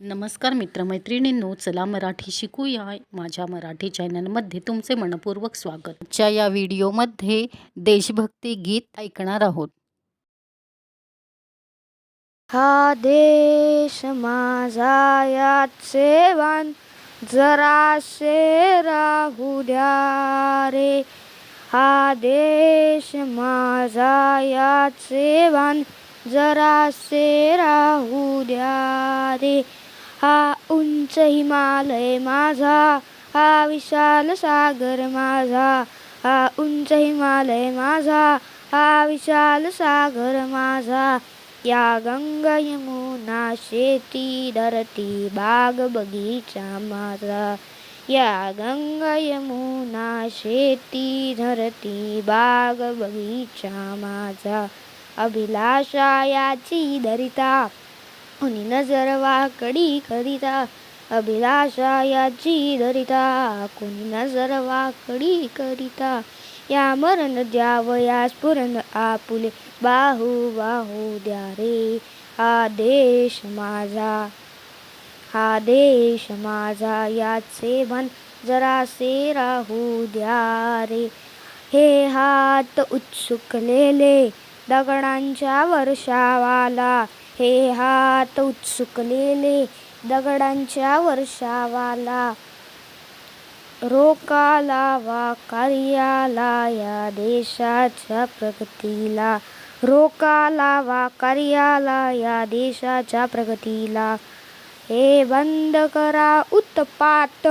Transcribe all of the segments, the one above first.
नमस्कार मित्रमैत्रिणींनो चला मराठी शिकूया. माझ्या मराठी चॅनलमध्ये तुमचे मनपूर्वक स्वागत. आजच्या या व्हिडिओमध्ये देशभक्ती गीत ऐकणार आहोत. हा देश माझा यात सेवान जराशे राहू द्या रे. हा देश माझा यात सेवान जरासे राहू द्या रे. हा उंच हिमालय माझा हा विशाल सागर माझा हा उंच हिमालय माझा हा विशाल सागर माझा. या गंगा यमुना शेती धरती बाग बगीचा माझा. या गंगा यमुना शेती धरती बाग बगीचा माझा. अभिलाषा याची धरिता कुणी नजर वाकडी करिता अभिलाषा याची धरिता कुणी नजर वाकडी करिता या मरण द्यावया स्फुरण आपुले बाहू बाहू द्या रे हा देश माझा हा देश माझा याचे भान जरासे राहू द्या रे. हे हात उत्सुकलेले दगडांच्या वर्षावाला हे हात उत्सुकलेले दगडांच्या वर्षावाला. रोकाला वा कार्याला या देशाच्या प्रगतीला. रोकाला वा कार्याला या देशाच्या प्रगतीला. हे बंद करा उत्पात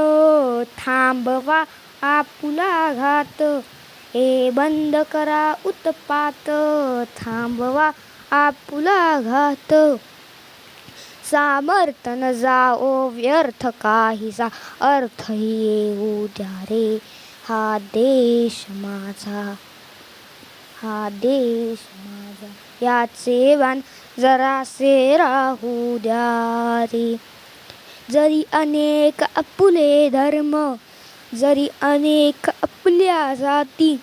थांबवा आपुला घात. हे बंद करा उत्पात थांबवा आपुला घात. सामर्थन जाओ व्यर्थ काहीसा अर्थही येऊ द्या रे. हा देश माझा हा देश माझा. याचे वान जरासे राहू द्या रे. जरी अनेक आपुले धर्म जरी अनेक आपल्या जाती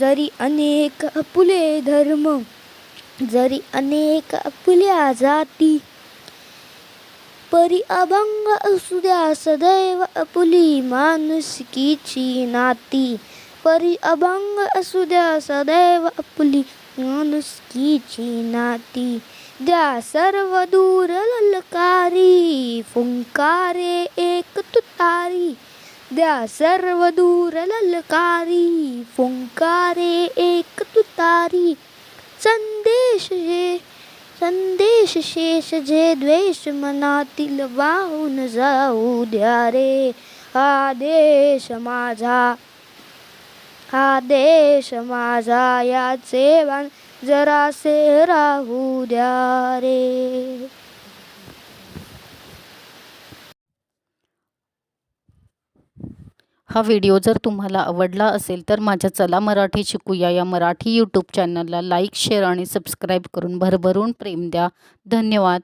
जरी अनेक आपुले धर्म जरी अनेक आपल्या जाती परी अभंग असू द्या सदैव अपुली माणुसकीची नाती. परी अभंग असू द्या सदैव अपुली माणुसकीची नाती. द्या सर्व दूर ललकारी फुंकारे एक तुतारी द्या सर्व दूर ललकारी फुंकारे एक तुतारी संदेश हे संदेश शेष जे द्वेष मनातील वाहून जाऊ द्या रे. हा देश माझा हा देश माझा याचे वान जरासे राहू द्या रे. हा व्हिडिओ जर तुम्हाला आवडला असेल तर माझ्या चला मराठी शिकूया या मराठी यूट्यूब चॅनलला लाईक शेअर आणि सबस्क्राईब करून भरभरून प्रेम द्या. धन्यवाद.